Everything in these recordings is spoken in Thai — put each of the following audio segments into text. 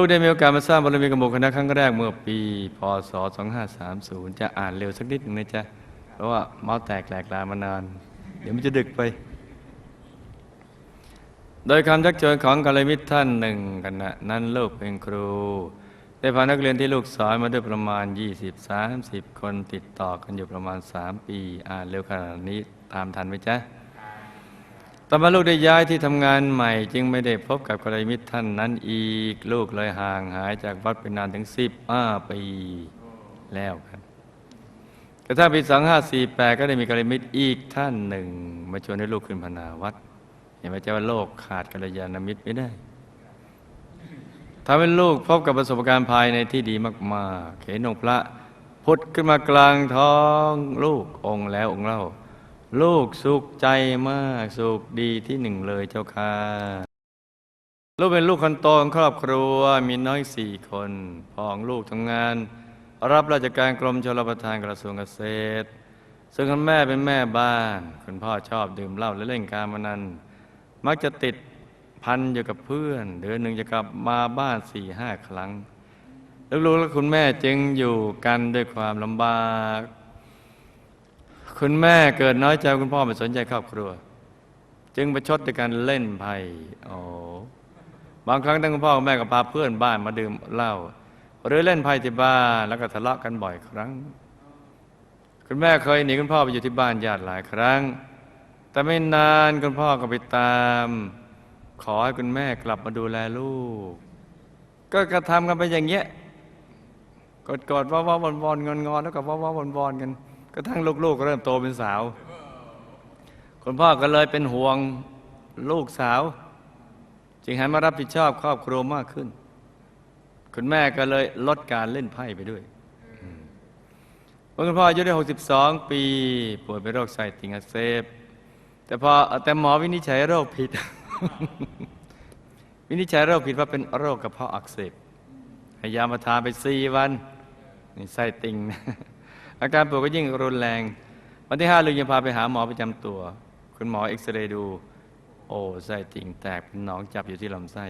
ลูกได้มีโอกาสมาสร้างบารมีกับหมู่คณะครั้งแรกเมื่อปี พศ 2530 จะอ่านเร็วสักนิดหนึ่งนะจ๊ะ เพราะว่าเมาส์แตกแหลกลามานาน เดี๋ยวมันจะดึกไป โดยคำชักชวนของกัลยมิตรท่านหนึ่งขณะนั้นลูกเป็นครู ได้พานักเรียนที่ลูกสอนมาด้วยประมาณ 20-30 คนติดต่อกันอยู่ประมาณ 3 ปี อ่านเร็วขนาดนี้ตามทันไหมจ๊ะ ต่อมาลูกได้ย้ายที่ทำงานใหม่ จึงไม่ได้พบกับกัลยาณมิตรท่านนั้นอีกลูกเลยห่างหายจากวัดไปนานถึงสิบห้าปีแล้วครับกระทั่งปีสองห้าสี่แปดก็ได้มีกัลยาณมิตรอีกท่านหนึ่ง มาชวนให้ลูกขึ้นพนาวัดเห็นไหมจ๊ะว่าโลกขาดกัลยาณมิตรไม่ได้ทำให้ลูกพบกับประสบการณ์ภายในที่ดีมาก ๆ เห็นองค์พระพุทธขึ้นมากลางท้องลูกองค์แล้วองค์เล่า ลูกสุขใจมากสุขดีที่หนึ่งเลยเจ้าค่ะลูกเป็นลูกคนโตของครอบครัวมีน้อยสี่คนพ่อของลูกทำงาน รับราชการกรมชลประทานกระทรวงเกษตร ซึ่งคุณแม่เป็นแม่บ้าน คุณพ่อชอบดื่มเหล้าและเล่นการพนันมักจะติดพันอยู่กับเพื่อน เดือนหนึ่งจะกลับมาบ้านสี่ห้าครั้ง ลูกๆและคุณแม่จึงอยู่กันด้วยความลำบาก คุณแม่เกิดน้อยใจคุณพ่อไม่สนใจครอบครัว จึงประชดในการเล่นไพ่โอ้บางครั้งทั้งคุณพ่อคุณแม่ก็พาเพื่อนบ้านมาดื่มเหล้าหรือเล่นไพ่ที่บ้านแล้วก็ทะเลาะกันบ่อยครั้ง คุณแม่เคยหนีคุณพ่อไปอยู่ที่บ้านญาติหลายครั้ง แต่ไม่นานคุณพ่อก็ไปตาม ขอให้คุณแม่กลับมาดูแลลูก ก็กระทำกันไปอย่างเงี้ยกดกดว่าว่าวนวนงอนงอนแล้วก็ว่าว่าวนวนกัน ระทั่งลูกๆก็เริ่มโตเป็นสาว คุณพ่อก็เลยเป็นห่วงลูกสาว จึงหันมารับผิดชอบครอบครัวมากขึ้น คุณแม่ก็เลยลดการเล่นไพ่ไปด้วยเมื่อคุณพ่ออายุได้ 62 ปี ป่วยเป็นโรคไส้ติ่งอักเสบแต่พอแต่หมอวินิจฉัยโรคผิด วินิจฉัยโรคผิดว่าเป็นโรคกระเพาะอักเสบให้ยามาทานไปสี่วันนี่ไส้ติ่งนะ อาการปวยก็ยิ่งรุนแรง วันที่ห้าลุงยังพาไปหาหมอประจำตัว คุณหมอเอ็กซเรย์ดู โอ้ไส้ติ่งแตกเป็นหนองจับอยู่ที่ลำไส้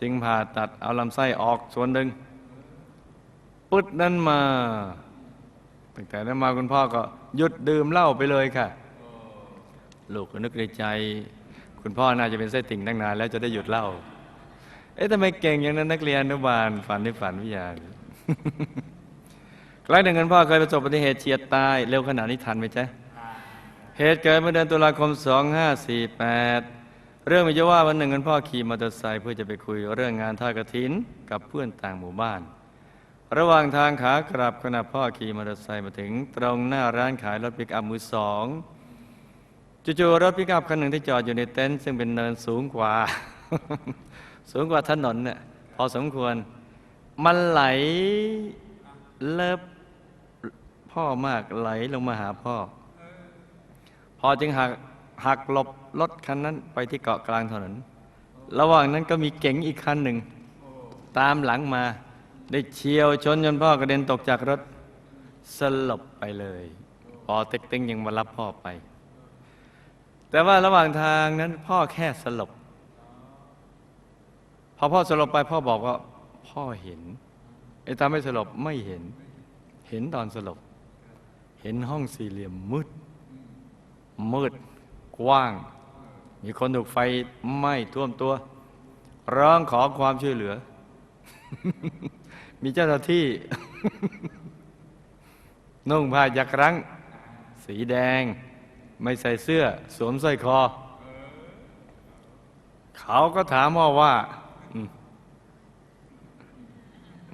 จึงผ่าตัดเอาลำไส้ออกส่วนหนึ่งปุ๊ดนั้นมาตั้งแต่นั้นมาคุณพ่อก็หยุดดื่มเหล้าไปเลยค่ะ ลูกก็นึกในใจ คุณพ่อน่าจะเป็นไส้ติ่งตั้งนานแล้วจะได้หยุดเหล้าเอ๊ะทำไมเก่งอย่างนั้นนักเรียนอนุบาลฝันในฝันวิทยา ครั้งหนึ่งคุณพ่อเคยประสบอุบัติเหตุเฉียดตาย เร็วขนาดนี้ทันไหมจ๊ะเหตุเกิดเมื่อเดือนตุลาคม 2548 เรื่องมีอยู่ว่าวันหนึ่งคุณพ่อขี่มอเตอร์ไซค์เพื่อจะไปคุยเรื่องงานทอดกฐินกับเพื่อนต่างหมู่บ้าน ระหว่างทางขากลับขณะพ่อขี่มอเตอร์ไซค์มาถึง ตรงหน้าร้านขายรถปิกอัพมือสองจู่ๆรถปิกอัพคันหนึ่งที่จอดอยู่ในเต็นท์ซึ่งเป็นเนินสูงกว่า สูงกว่าถนนเนี่ยพอสมควร มันไหล เลิฟพ่อมากไหลลงมาหาพ่อ พอจึงหักหักหลบรถคันนั้นไปที่เกาะกลางถนน ระหว่างนั้นก็มีเก๋งอีกคันหนึ่ง ตามหลังมา ได้เฉียวชนจนพ่อกระเด็นตกจากรถสลบไปเลยปอเต็กตึงยังมารับพ่อไป แต่ว่าระหว่างทางนั้นพ่อแค่สลบ พอพ่อสลบไปพ่อบอกว่าพ่อเห็น ไอ้ตาไม่สลบไม่เห็น เห็นตอนสลบ เห็นห้องสี่เหลี่ยมมืด มืด กว้าง มีคนถูกไฟไหม้ท่วมตัว ร้องขอความช่วยเหลือ มีเจ้าหน้าที่ นุ่งผ้ายักรั้ง สีแดง ไม่ใส่เสื้อ สวมสร้อยคอ เขาก็ถามพ่อว่าอืม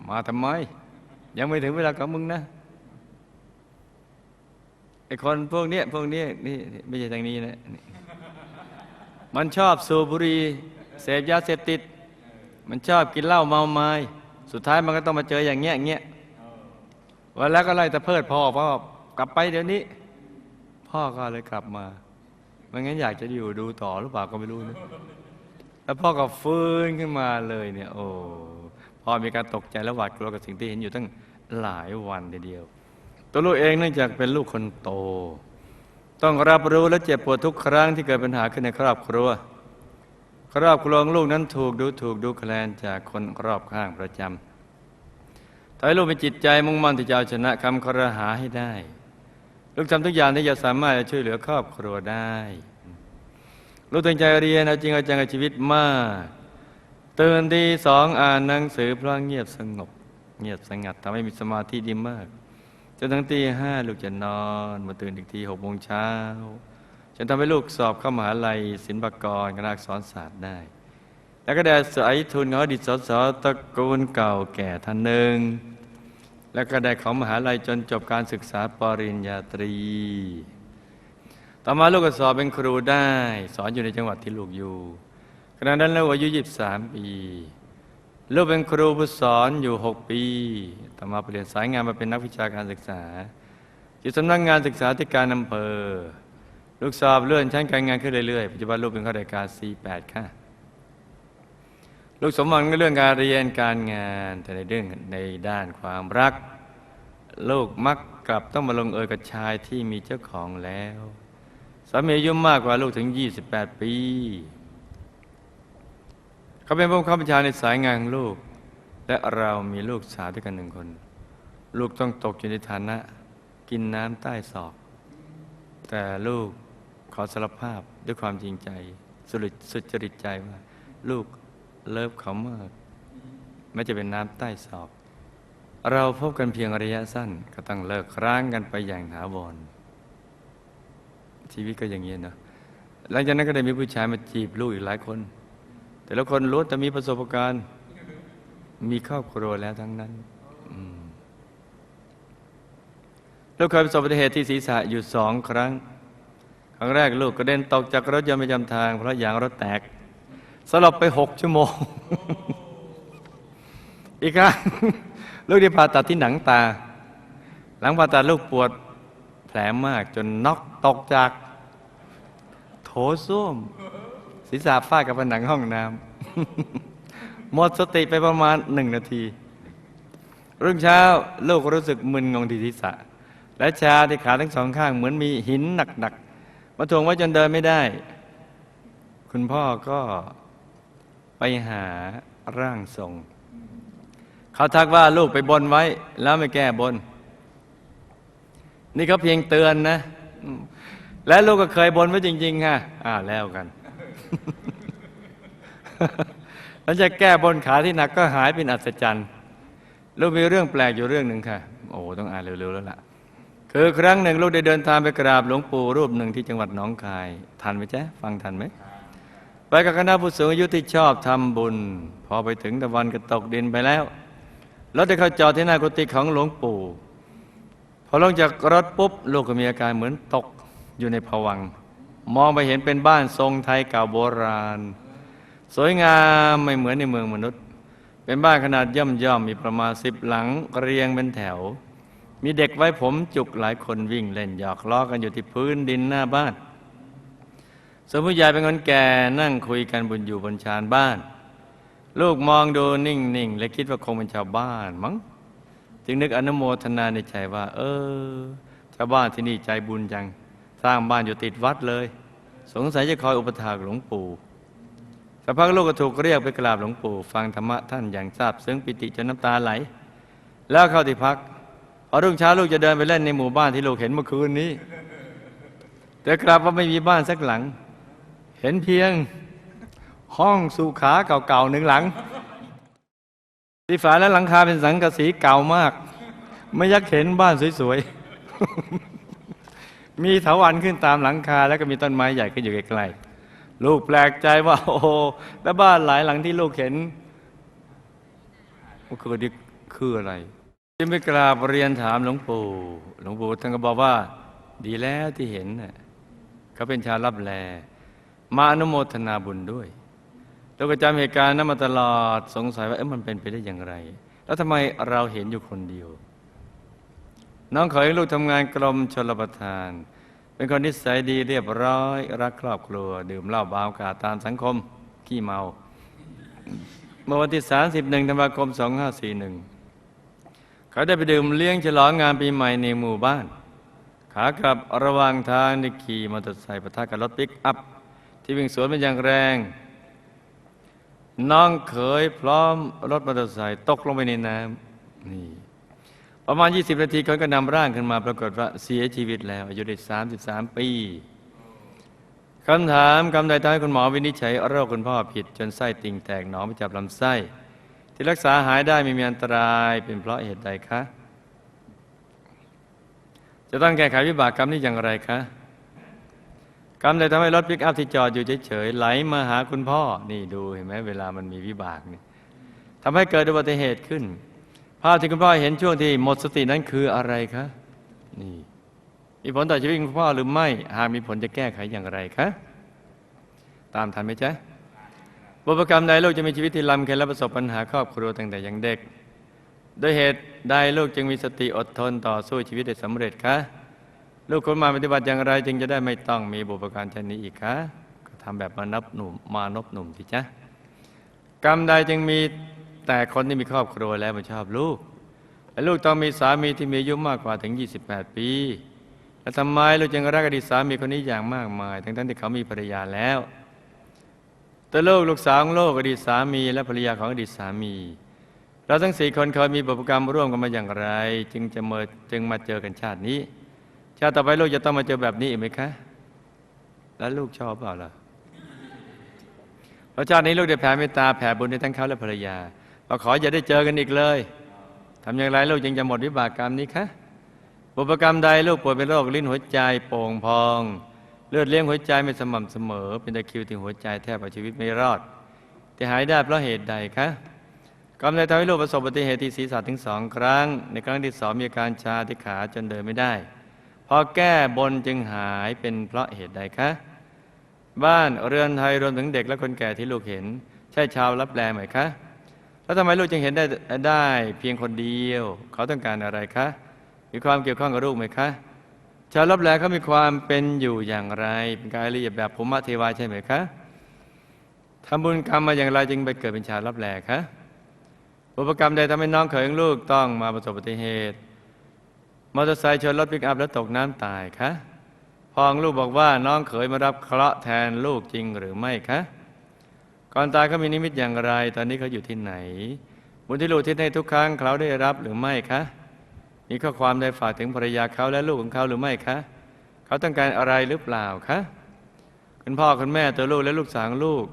มาทำไม ยังไม่ถึงเวลาของมึงนะไอคนพวกเนี้ยพวกเนี้ยนี่ไม่ใช่ทางนี้นะนมันชอบสูบบุหรี่เสพยาเสพติด มันชอบกินเหล้าเมาไม้สุดท้ายมันก็ต้องมาเจออย่างเงี้ยอย่างเงี้ยวันแล้วก็ไล่ตะเพิดพ่อพ่อกลับไปเดี๋ยวนี้ พ่อก็เลยกลับมาไม่งั้นอยากจะอยู่ดูต่อหรือเปล่าก็ไม่รู้นะแล้วพ่อก็ฟื้นขึ้นมาเลยเนี่ย โอ้ อมีการตกใจและหวาดกลัวกับสิ่งที่เห็นอยู่ตั้งหลายวันเดียว ตัวลูกเองเนื่องจากเป็นลูกคนโต ต้องรับรู้และเจ็บปวดทุกครั้งที่เกิดปัญหาขึ้นในครอบครัว ครอบครัวลูกนั้นถูกดูถูกดูแคลนจากคนรอบข้างประจำทำให้ลูกมีจิตใจมุ่งมั่นที่จะเอาชนะคำครหาให้ได้ ลูกทำทุกอย่างที่จะสามารถจะช่วยเหลือครอบครัวได้ ลูกตั้งใจเรียนเอาจริงเอาจังกับชีวิตมาก ตื่นดีสองอ่านหนังสือเพราะเงียบสงบ เงียบสงัดทำให้มีสมาธิดีมากจนทั้งตีห้าลูกจะนอนมาตื่นอีกทีหกโมงเช้าจนทำให้ลูกสอบเข้ามหาลัยศิลปากรคณะอักษรศาสตร์ได้ แล้วก็ได้สายทุนของอดีตสสตระกูลเก่าแก่ท่านหนึ่ง แล้วก็ได้ของมหาลัยจนจบการศึกษาปริญญาตรี ต่อมาลูกก็สอบเป็นครูได้ สอนอยู่ในจังหวัดที่ลูกอยู่ ขณะนั้นลูกอายุ 23 ปีลูกเป็นครูผู้สอนอยู่ 6 ปี ต่อมาเปลี่ยนสายงานมาเป็นนักวิชาการศึกษาอยู่สำนักงานศึกษาธิการอำเภอ ลูกสอบเลื่อนชั้นการงานขึ้นเรื่อยๆ ปัจจุบันลูกเป็นข้าราชการ 48 ค่ะ ลูกสมหวังในเรื่องการเรียนการงานแต่ในเรื่องในด้านความรัก ลูกมักกลับต้องมาลงเอยกับชายที่มีเจ้าของแล้ว สามีอายุมากกว่าลูกถึง 28 ปี เขาเป็นผู้บังคับบัญชาในสายงานของลูก และเรามีลูกสาวด้วยกันหนึ่งคน ลูกต้องตกอยู่ในฐานะ กินน้ำใต้ศอก แต่ลูกขอสารภาพด้วยความจริงใจ สุดสุจริตใจว่า ลูกเลิฟเขามากไม่จะเป็นน้ำใต้ศอกเราพบกันเพียงระยะสั้น ก็ต้องเลิกร้างกันไปอย่างถาวรชีวิตก็อย่างนี้เนาะหลังจากนั้นก็ได้มีผู้ชายมาจีบลูกอีกหลายคน แต่ละคนล้วนแต่มีประสบการณ์ มีครอบครัวแล้วทั้งนั้นอืมลูกเคยประสบอุบัติเหตุที่ศีรษะอยู่สองครั้ง ครั้งแรกลูกกระเด็นตกจากรถยนต์ประจำทาง เพราะยางรถแตก สลบไปหกชั่วโมง อีกครั้งลูกได้ผ่าตัดที่หนังตา หลังผ่าตัดลูกปวดแผลมากจนน็อกตกจาก โถส้วมศีรษะฟาดกับผนังห้องน้ำ หมดสติไปประมาณหนึ่งนาที รุ่งเช้าลูกรู้สึกมึนงงที่ศีรษะ และชาที่ขาทั้งสองข้างเหมือนมีหินหนักๆมาถ่วงไว้จนเดินไม่ได้ คุณพ่อก็ไปหาร่างทรง เขาทักว่าลูกไปบนไว้ แล้วไม่แก้บน นี่เขาเพียงเตือนนะ และลูกก็เคยบนไว้จริง ๆ ค่ะ อ่าแล้วกัน แล้วจะแก้บนขาที่หนักก็หายเป็นอัศจรรย์ลูกมีเรื่องแปลกอยู่เรื่องหนึ่งค่ะ โอ้ต้องอ่านเร็วๆแล้วล่ะ คือครั้งหนึ่งลูกได้เดินทางไปกราบหลวงปู่รูปหนึ่งที่จังหวัดหนองคาย ทันไหมจ๊ะ ฟังทันไหม ไปกับคณะผู้สูงอายุที่ชอบทำบุญ พอไปถึงตะวันก็ตกดินไปแล้วรถได้เข้าจอดที่หน้ากุฏิของหลวงปู่ พอลงจากรถปุ๊บลูกก็มีอาการเหมือนตกอยู่ในภวัง มองไปเห็นเป็นบ้านทรงไทยเก่าโบราณ สวยงามไม่เหมือนในเมืองมนุษย์ เป็นบ้านขนาดย่อมย่อมๆมีประมาณสิบหลังเรียงเป็นแถว มีเด็กไว้ผมจุกหลายคนวิ่งเล่นหยอกล้อกันอยู่ที่พื้นดินหน้าบ้านส่วนผู้ใหญ่เป็นคนแก่นั่งคุยกันบนอยู่บนชานบ้าน ลูกมองดูนิ่งๆและคิดว่าคงเป็นชาวบ้านมั้งจึงนึกอนุโมทนาในใจว่า เออ ชาวบ้านที่นี่ใจบุญจัง สร้างบ้านอยู่ติดวัดเลย สงสัยจะคอยอุปถากหลวงปู่ สักพักลูกก็ถูกเรียกไปกราบหลวงปู่ ฟังธรรมะท่านอย่างทราบซึ้งปิติจนน้ำตาไหล แล้วเข้าที่พักพอรุ่งเช้าลูกจะเดินไปเล่นในหมู่บ้านที่ลูกเห็นเมื่อคืนนี้ แต่กลับว่าไม่มีบ้านสักหลัง เห็นเพียงห้องสุขาเก่าๆหนึ่งหลัง ที่ฝาและหลังคาเป็นสังกะสีเก่ามาก ไม่ยักเห็นบ้านสวยๆมีเถาวันขึ้นตามหลังคา แล้วก็มีต้นไม้ใหญ่ก็อยู่ใกล้ๆ ลูกแปลกใจว่า โอ้โหแล้วบ้านหลายหลังที่ลูกเห็นมันคือดิคืออะไรจึงไปกราบเรียนถามหลวงปู่หลวงปู่ท่านก็บอกว่า ดีแล้วที่เห็นน่ะเขาเป็นชาวรับแล มาอนุโมทนาบุญด้วยเราก็จำเหตุการณ์นั้นมาตลอดสงสัยว่าเอ๊ะมันเป็นไปได้อย่างไร แล้วทำไมเราเห็นอยู่คนเดียว น้องเขยลูกทำงานกรมชลประทาน เป็นคนนิสัยดีเรียบร้อย รักครอบครัว ดื่มเหล้าบาวกาตามสังคม ขี้เมา เมื่อวันที่ 31ธันวาคม 2541 เขาได้ไปดื่มเลี้ยงฉลองงานปีใหม่ในหมู่บ้าน ขากลับระหว่างทางได้ขี่มอเตอร์ไซค์ปะทะกับรถปิกอัพ ที่วิ่งสวนเป็นอย่างแรง น้องเขยพร้อมรถมอเตอร์ไซค์ตกลงไปในน้ำนี่ ประมาณ 20 นาทีเขาก็นำร่างขึ้นมาปรากฏว่าเสียชีวิตแล้ว อายุได้ 33 ปีคำถามคำใดทำให้คุณหมอวินิจฉัยโรคคุณพ่อผิด จนไส้ติ่งแตกหนองไปจับลำไส้ ที่รักษาหายได้ไม่มีอันตรายเป็นเพราะเหตุใดคะ จะต้องแก้ไขวิบากกรรมนี้อย่างไรคะกรรมใดทำให้รถปิกอัพที่จอดอยู่เฉยๆไหลมาหาคุณพ่อ นี่ดูเห็นไหมเวลามันมีวิบากนี่ทำให้เกิดอุบัติเหตุขึ้น ภาพที่คุณพ่อเห็นช่วงที่หมดสตินั้นคืออะไรคะนี่มีผลต่อชีวิตคุณพ่อหรือไม่ หากมีผลจะแก้ไขอย่างไรคะตามทันไหมจ๊ะบุพกรรมใดลูกจะมีชีวิตที่ลำเค็ญและประสบปัญหาครอบครัวตั้งแต่ยังเด็ก โดยเหตุใดลูกจึงมีสติอดทนต่อสู้ชีวิตได้สำเร็จคะลูกควรมาปฏิบัติอย่างไร จึงจะได้ไม่ต้องมีบุพการชนนี้อีกคะก็ทำแบบมานบหนุ่มมานบหนุ่มสิจ๊ะกรรมใดจึงมี แต่คนที่มีครอบครัวแล้วมาชอบลูก และลูกต้องมีสามีที่มีอายุมากกว่าถึง 28 ปี แล้วทำไมลูกจึงรักอดีตสามีคนนี้อย่างมากมาย ทั้งทั้งที่เขามีภรรยาแล้ว แต่ลูกลูกสาวของโลกอดีตสามี และภรรยาของอดีตสามี เราทั้งสี่คนเคยมีบุพกรรมร่วมกันมาอย่างไร จึงจะมาจึงมาเจอกันชาตินี้ ชาติต่อไปลูกจะต้องมาเจอแบบนี้อีกไหมคะ แล้วลูกชอบเปล่าล่ะเพราะชาตินี้ลูกได้แผ่เมตตาแผ่บุญให้ทั้งเขาและภรรยา เราขออย่าได้เจอกันอีกเลยทำอย่างไรลูกจึงจะหมดวิบากกรรมนี้คะบุพกรรมใดลูกป่วยเป็นโรคลิ้นหัวใจโป่งพอง เลือดเลี้ยงหัวใจไม่สม่ำเสมอ เป็นตะคิวถึงหัวใจแทบเอาชีวิตไม่รอดที่หายได้เพราะเหตุใดคะกรรมใดทำให้ลูกประสบอุบัติเหตุที่ศีรษะถึงสองครั้ง ในครั้งที่สองมีอาการชาที่ขาจนเดินไม่ได้ พอแก้บนจึงหายเป็นเพราะเหตุใดคะ บ้านเรือนไทยรวมถึงเด็กและคนแก่ที่ลูกเห็น ใช่ชาวรับแลไหมคะ แล้วทำไมลูกจึงเห็นได้ได้เพียงคนเดียว เขาต้องการอะไรคะ มีความเกี่ยวข้องกับลูกไหมคะชาวรับแลเขามีความเป็นอยู่อย่างไร เป็นกายละเอียดแบบภูมิเทวาใช่ไหมคะทำบุญกรรมมาอย่างไรจึงไปเกิดเป็นชาวรับแลคะอุปกรรมใดทำให้น้องเขยของลูกต้องมาประสบอุบัติเหตุมอเตอร์ไซค์ชนรถปิกอัพแล้วตกน้ำตายคะพองลูกบอกว่าน้องเขยมารับเคราะห์แทนลูกจริงหรือไม่คะ ก่อนตายเขามีนิมิตอย่างไร ตอนนี้เขาอยู่ที่ไหน บุญที่ลูกทิศให้ทุกครั้งเขาได้รับหรือไม่คะมีข้อความใดฝากถึงภรรยาเขาและลูกของเขาหรือไม่คะ เขาต้องการอะไรหรือเปล่าคะคุณพ่อคุณแม่ตัวลูกและลูกสาวลูก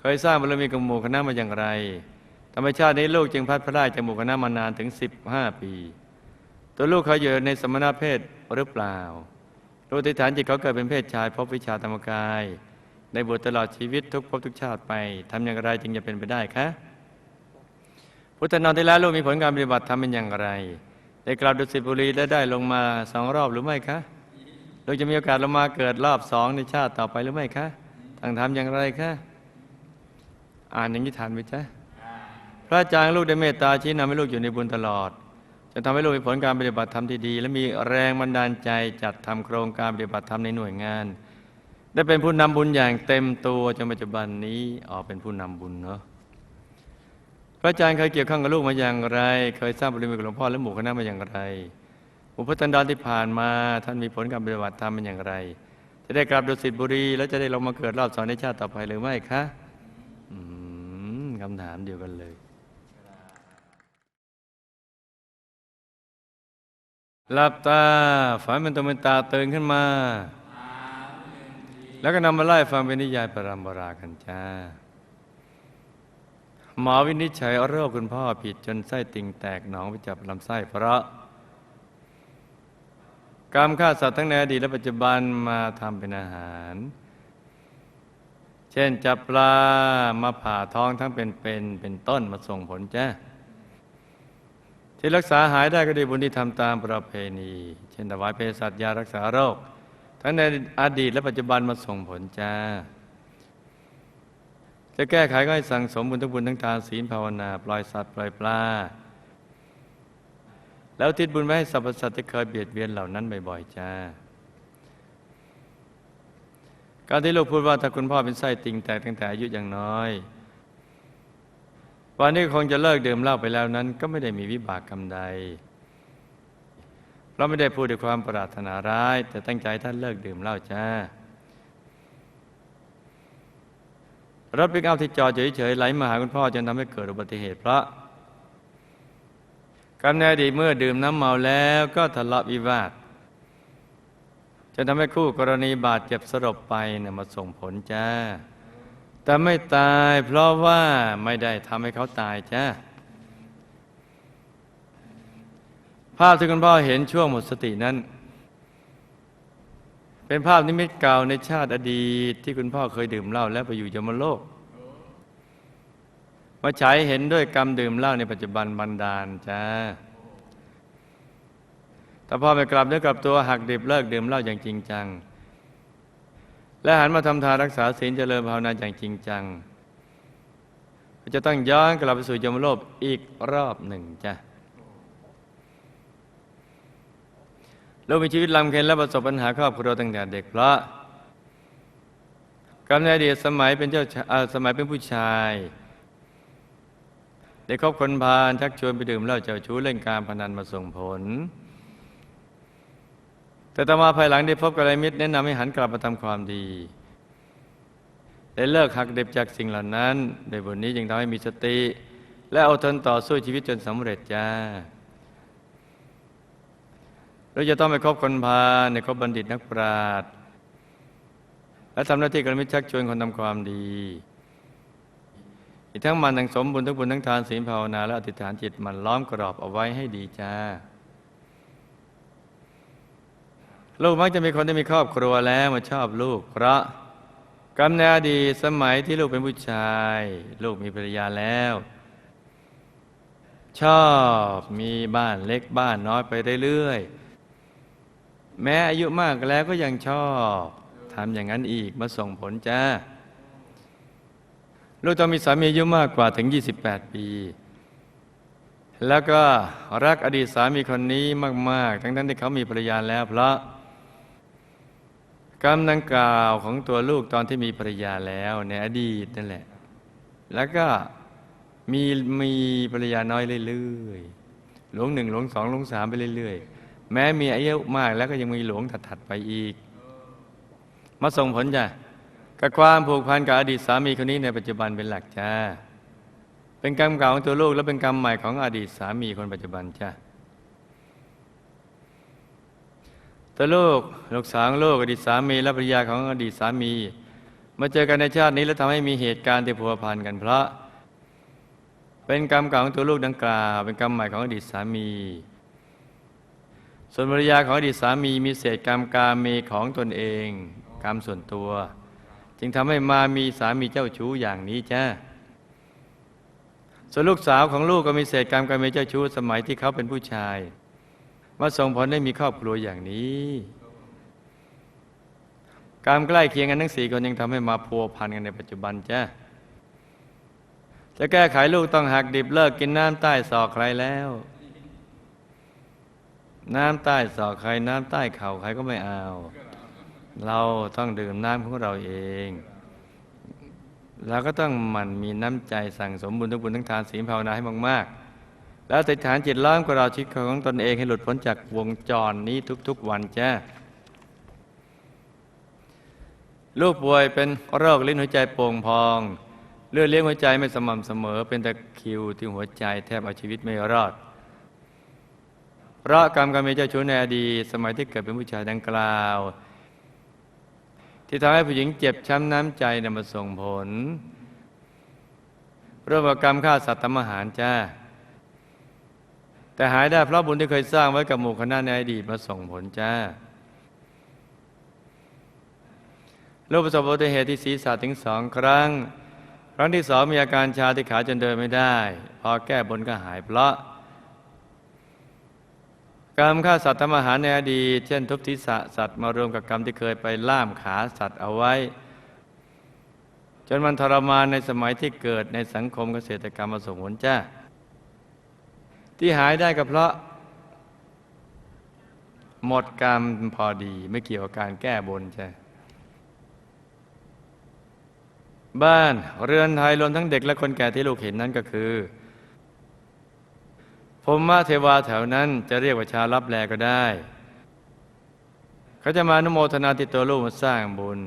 เคยสร้างบารมีกับหมู่คณะมาอย่างไรธรรมชาตินี้ลูกจึงพัดพลาดจากหมู่คณะมานานถึง 15 ปี ตัวลูกเขาอยู่ในสมณเพศหรือเปล่าลูกที่ฐานจิตเขาเกิดเป็นเพศชายพบวิชาธรรมกาย ในบทตลอดชีวิตทุกภพทุกชาติไปทำอย่างไรจึงจะเป็นไปได้คะพุทธนอนที่แล้วลูกมีผลการปฏิบัติทำเป็นอย่างไร ได้กลับดุสิตบุรีและได้ลงมาสองรอบหรือไม่คะลูกจะมีโอกาสลงมาเกิดรอบสองในชาติต่อไปหรือไม่คะต้องทำอย่างไรคะอ่านอย่างนี้ทันไหมจ๊ะพระอาจารย์ลูกได้เมตตาชี้นำให้ลูกอยู่ในบุญตลอดจะทำให้ลูกมีผลการปฏิบัติธรรมที่ดี และมีแรงบันดาลใจจัดทำโครงการปฏิบัติธรรมในหน่วยงาน ได้เป็นผู้นำบุญอย่างเต็มตัวจนปัจจุบันนี้ออกเป็นผู้นำบุญเนาะพระอาจารย์เคยเกี่ยวข้องกับลูกมาอย่างไร เคยสร้างบารมีกับหลวงพ่อและหมู่คณะมาอย่างไร อุปทันดรที่ผ่านมาท่านมีผลการปฏิบัติธรรมเป็นอย่างไร จะได้กลับดุสิตบุรี แล้วจะได้ลงมาเกิดรอบสองในชาติต่อไปหรือไม่คะคำถามเดียวกันเลยหลับตาฝันเป็นตัวเป็นตาตื่นขึ้นมา แล้วก็นำมาไล่ฟังเป็นนิยายปรามปรากันจ้า หมอวินิจฉัยโรคคุณพ่อผิดจนไส้ติ่งแตกหนองไปจับลำไส้เพราะกรรมฆ่าสัตว์ทั้งในอดีตและปัจจุบันมาทำเป็นอาหาร เช่นจับปลามาผ่าท้องทั้งเป็นเป็นเป็นต้นมาส่งผลจ้าที่รักษาหายได้ก็ด้บุญที่ทำตามประเพณี เช่นถวายเภสัชยารักษาโรค ทั้งในอดีตและปัจจุบันมาส่งผลจ้า จะแก้ไขก็ให้สั่งสมบุญทุกบุญทั้งทานศีลภาวนาปล่อยสัตว์ปล่อยปลา แล้วทิศบุญไว้ให้สรรพสัตว์ที่เคยเบียดเบียนเหล่านั้นบ่อยๆจ้า การที่ลูกพูดว่าถ้าคุณพ่อเป็นไส้ติ่งแตกตั้งแต่อายุอย่างน้อย วันนี้คงจะเลิกดื่มเหล้าไปแล้วนั้น ก็ไม่ได้มีวิบากกรรมใด เราไม่ได้พูดด้วยความปรารถนาร้าย แต่ตั้งใจท่านเลิกดื่มเหล้าจ้ารถปิกอัพที่จอดเฉยๆไหลมาหาคุณพ่อจนทำให้เกิดอุบัติเหตุเพราะกำเนิดดีเมื่อดื่มน้ำเมาแล้วก็ทะเลาะวิวาทจะทำให้คู่กรณีบาดเจ็บสลบไปเนี่ยมาส่งผลจ้า แต่ไม่ตายเพราะว่าไม่ได้ทำให้เขาตายจ้า ภาพที่คุณพ่อเห็นช่วงหมดสตินั้น เป็นภาพนิมิตเก่าในชาติอดีตที่คุณพ่อเคยดื่มเหล้าแล้วไปอยู่ยมโลก มาฉายเห็นด้วยกรรมดื่มเหล้าในปัจจุบันบันดาลจ้าแต่พ่อไปกลับเนื้อกลับตัวหักดิบเลิกดื่มเหล้าอย่างจริงจัง และหันมาทำทานรักษาศีลเจริญภาวนาอย่างจริงจัง จะต้องย้อนกลับไปสู่ยมโลกอีกรอบหนึ่งจ้ะ เรามีชีวิตลำเค็ญและประสบปัญหาครอบครัวตั้งแต่เด็กเพราะกำเนิดอดีตสมัยเป็นเจ้าสมัยเป็นผู้ชายได้คบคนพาลชักชวนไปดื่มเหล้าเจ้าชู้เล่นการพนันมาส่งผล แต่ต่อมาภายหลังได้พบกัลยาณมิตรแนะนำให้หันกลับมาทำความดีได้เลิกหักเด็บจากสิ่งเหล่านั้นโดยบทนี้จึงทำให้มีสติ และเอาทนต่อสู้ชีวิตจนสำเร็จจ้า เราจะต้องไปคบคนพาในคบบัณฑิตนักปราชญ์และทำหน้าที่กัลยาณมิชักชวนคนทำความดี อีกทั้งมันทั้งสมบุญทั้งบุญทั้งทานศีลภาวนาและอธิษฐานจิตมันล้อมกรอบเอาไว้ให้ดีจ้าลูกมักจะมีคนที่มีครอบครัวแล้วมาชอบลูก เพราะกำเนิดดีสมัยที่ลูกเป็นผู้ชาย ลูกมีภรรยาแล้ว ชอบมีบ้านเล็กบ้านน้อยไปเรื่อยๆ แม้อายุมากแล้วก็ยังชอบทำอย่างนั้นอีกมาส่งผลจ้าลูกต้องมีสามีอายุมากกว่าถึง 28 ปี แล้วก็รักอดีตสามีคนนี้มาก ๆ ทั้งๆที่เขามีภรรยาแล้ว เพราะกรรมดังกล่าวของตัวลูกตอนที่มีภรรยาแล้วในอดีตนั่นแหละ แล้วก็มีมีภรรยาน้อยเรื่อยๆหลงหนึ่งหลงสองหลงสามไปเรื่อย ๆ แม้มีอายุมากแล้วก็ยังมีหลวงถัดๆไปอีก มาส่งผลจ้ะกับความผูกพันกับอดีตสามีคนนี้ในปัจจุบันเป็นหลักจ้า เป็นกรรมเก่าของตัวลูกและเป็นกรรมใหม่ของอดีตสามีคนปัจจุบันจ้าตัวลูกลูกสาวของลูกอดีตสามีและภรรยาของอดีตสามี มาเจอกันในชาตินี้แล้วทำให้มีเหตุการณ์ที่พัวพันกันเพราะ เป็นกรรมเก่าของตัวลูกดังกล่าว เป็นกรรมใหม่ของอดีตสามี ส่วนภรรยาของอดีตสามีมีเศษกรรมกาเมของตนเอง กรรมส่วนตัว จึงทำให้มามีสามีเจ้าชู้อย่างนี้จ้าส่วนลูกสาวของลูกก็มีเศษกรรมกาเมเจ้าชู้สมัยที่เขาเป็นผู้ชาย มาส่งผลให้มีครอบครัวอย่างนี้กรรมใกล้เคียงกันทั้งสี่คนยังทำให้มาพัวพันกันในปัจจุบันจ้าจะแก้ไขลูกต้องหักดิบเลิกกินน้ำใต้ศอกใครแล้ว น้ำใต้ศอกใครน้ำใต้เข่าใครก็ไม่เอา เราต้องดื่มน้ำของเราเองเราก็ต้องหมั่นมีน้ำใจสั่งสมบุญทุกบุญทั้งทานศีลภาวนาให้มากๆ แล้วติดฐานจิตล้อมกับเราชีวิตของตนเองให้หลุดพ้นจากวงจรนี้ทุกๆวันจ้าลูกป่วยเป็นโรคลิ้นหัวใจโป่งพอง เลือดเลี้ยงหัวใจไม่สม่ำเสมอ เป็นตะคิวที่หัวใจแทบเอาชีวิตไม่รอด เพราะกรรมกรรมมีเจ้าชู้ในอดีตสมัยที่เกิดเป็นผู้ชายดังกล่าว ที่ทำให้ผู้หญิงเจ็บช้ำน้ำใจนำมาส่งผลเรื่องกรรมฆ่าสัตว์ทำอาหารจ้า แต่หายได้เพราะบุญที่เคยสร้างไว้กับหมู่คณะในอดีตมาส่งผลจ้าลูกประสบอุบัติเหตุที่ศีรษะถึงสองครั้ง ครั้งที่สองมีอาการชาที่ขาจนเดินไม่ได้ พอแก้บนก็หายเพราะ กรรมฆ่าสัตว์ทำอาหารในอดีตเช่นทุบทิศะสัตว์มารวมกับกรรมที่เคยไปล่ามขาสัตว์เอาไว้ จนมันทรมานในสมัยที่เกิดในสังคมเกษตรกรรมมาส่งผลจ้าที่หายได้ก็เพราะ หมดกรรมพอดีไม่เกี่ยวกับการแก้บนใช่บ้านเรือนไทยรวมทั้งเด็กและคนแก่ที่ลูกเห็นนั้นก็คือ พรหมเทวาแถวนั้นจะเรียกว่าชารับแลก็ได้ เขาจะมาอนุโมทนาที่ตัวลูกมาสร้างบุญ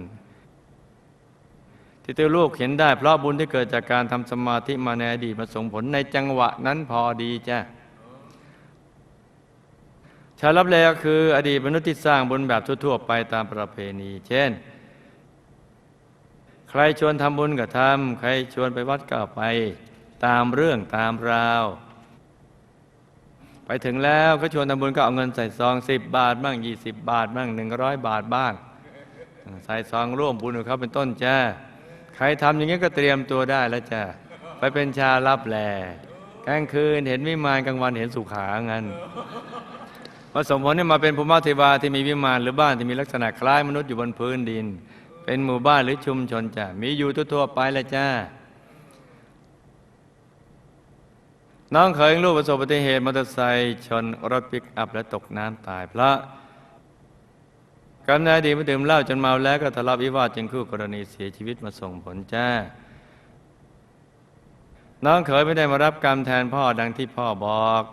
ที่ตัวลูกเห็นได้ เพราะบุญที่เกิดจากการทำสมาธิมาในอดีตมาส่งผลในจังหวะนั้นพอดีจ้ะชารับแลก็คือ อดีตมนุษย์ที่สร้างบุญแบบทั่วๆไปตามประเพณี เช่น ใครชวนทำบุญก็ทำใครชวนไปวัดก็ไป ตามเรื่องตามราว ไปถึงแล้วก็ชวนทำบุญก็เอาเงินใส่ซองสิบบาทบ้างยี่สิบบาทบ้างหนึ่งร้อยบาทบ้าง ใส่ซองร่วมบุญกับเขาเป็นต้นจ้าใครทำอย่างนี้ก็เตรียมตัวได้แล้วจ้าไปเป็นชารับแลกลางคืนเห็นวิมานกลางวันเห็นสุขางั้นผสมผลให้มาเป็นภูมิเทวาที่มีวิมานหรือบ้านที่มีลักษณะคล้ายมนุษย์อยู่บนพื้นดิน เป็นหมู่บ้านหรือชุมชนจ้ะมีอยู่ทั่วๆไปแล้วจ้า น้องเคยลูกประสบอุบัติเหตุมอเตอร์ไซค์ชนรถปิกอัพและตกน้ำตายเพราะกำเนิดดีมาดื่มเหล้าจนเมาแล้วก็ทะเลาะวิวาทจึงคู่กรณีเสียชีวิตมาส่งผลจ้า น้องเคยไม่ได้มารับกรรมแทนพ่อดังที่พ่อบอก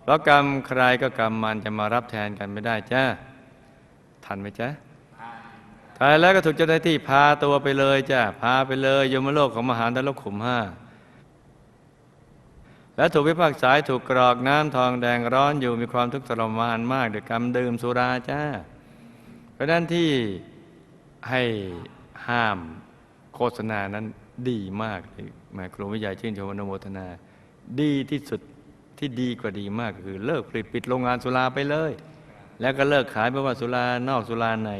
เพราะกรรมใครก็กรรมมันจะมารับแทนกันไม่ได้จ้า ทันไหมจ๊ะตายแล้วก็ถูกเจ้าหน้าที่พาตัวไปเลยจ้า พาไปเลยยมโลกของมหาดลกขุมห้า และถูกพิพากษาให้ถูกกรอกน้ำทองแดงร้อนอยู่มีความทุกข์ทรมานมากด้วยกรรมดื่มสุราจ้า เพราะนั้นที่ให้ห้ามโฆษณานั้นดีมากเลยแม่ครูวิทยาชื่นชมอนุโมทนา ดีที่สุดที่ดีกว่าดีมากคือเลิกผลิตปิดโรงงานสุราไปเลย แล้วก็เลิกขายไม่ว่าสุรานอกสุราใน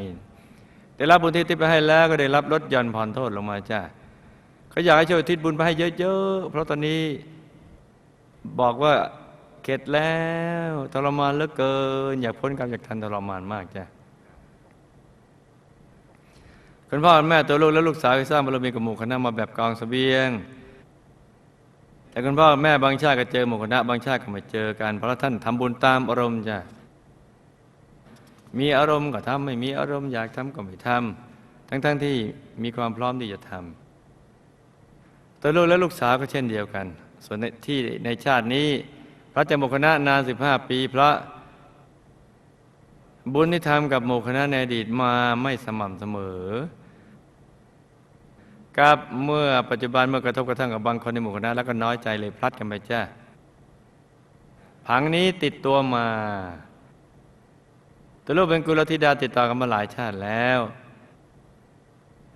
ได้รับบุญที่ติดไปให้แล้วก็ได้รับลดหย่อนผ่อนโทษลงมาจ้าเขาอยากให้ช่วยทิศบุญไปให้เยอะๆเพราะตอนนี้ บอกว่าเข็ดแล้วทรมานเหลือเกิน อยากพ้นกรรมจากทันทรมานมากจ้ะคุณพ่อคุณแม่ตัวลูกและลูกสาวที่สร้างบารมีกับหมู่คณะมาแบบกองเสบียง แต่คุณพ่อแม่บางชาติก็เจอหมู่คณะบางชาติก็ไม่เจอกันเพราะท่านทำบุญตามอารมณ์จ้ะมีอารมณ์ก็ทำไม่มีอารมณ์อยากทำก็ไม่ทำทั้งๆทที่มีความพร้อมที่จะทำตัวลูกและลูกสาวก็เช่นเดียวกัน ส่วนในที่ในชาตินี้ พระเจ้าโมคณะนานสิบห้าปีเพราะบุญที่ทำกับโมคณะในอดีตมาไม่สม่ำเสมอ กับเมื่อปัจจุบันเมื่อกระทบกระทั่งกับบางคนในหมู่คณะแล้วก็น้อยใจเลยพลัดกันไปจ้าผังนี้ติดตัวมาตัวลูกเป็นกุลธิดาติดต่อกันมาหลายชาติแล้ว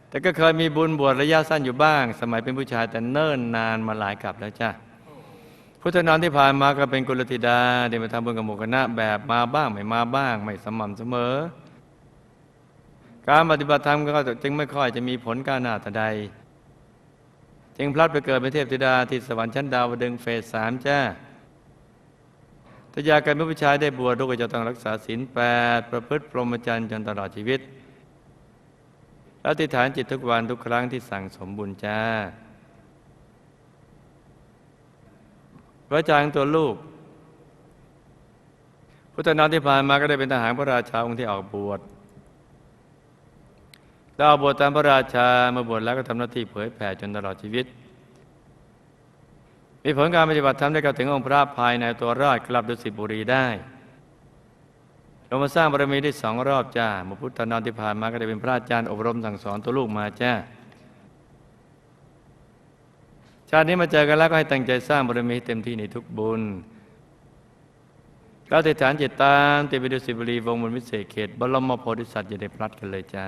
แต่ก็เคยมีบุญบวชระยะสั้นอยู่บ้าง สมัยเป็นผู้ชายแต่เนิ่นนานมาหลายกับแล้วจ้าพุทธนามที่ผ่านมาก็เป็นกุลธิดาเดี๋ยวมาทำบุญกับหมู่คณะแบบมาบ้างไม่มาบ้าง ไม่สม่ำเสมอ การปฏิบัติธรรมก็จึงไม่ค่อยจะมีผลการหน้าแต่ใด จึงพลัดไปเกิดเป็นเทพธิดาที่สวรรค์ชั้นดาวดึงเฟสสามจ้าถ้าอยากเป็นผู้ชายได้บวชลูกก็จะต้องรักษาศีลแปดประพฤติพรหมจรรย์จนตลอดชีวิต แล้วติฐานจิตทุกวันทุกครั้งที่สั่งสมบุญจ้า พระจารย์ตัวลูก พุทธนาที่ผ่านมาก็ได้เป็นทหารพระราชาองค์ที่ออกบวชดาวออกบวชตามพระราชามื่อบวชแล้วก็ทำหน้าที่เผยแผ่จนตลอดชีวิต มีผลการปฏิบัติธรรมได้กลับถึงองค์พระภายในตัวรอดกลับดุสิตบุรีได้ เรามาสร้างบารมีได้สองรอบจ้ามาพุทธนานที่ผ่านมาก็ได้เป็นพระอาจารย์อบรมสั่งสอนตัวลูกมาจ้าชาตินี้มาเจอกันแล้วก็ให้ตั้งใจสร้างบารมีเต็มที่ในทุกบุญเราติฐานจิตตามติไปดูสิบรีวงบนวิเศษเขตบรมโพธิสัตว์อย่าได้พลัดกันเลยจ้า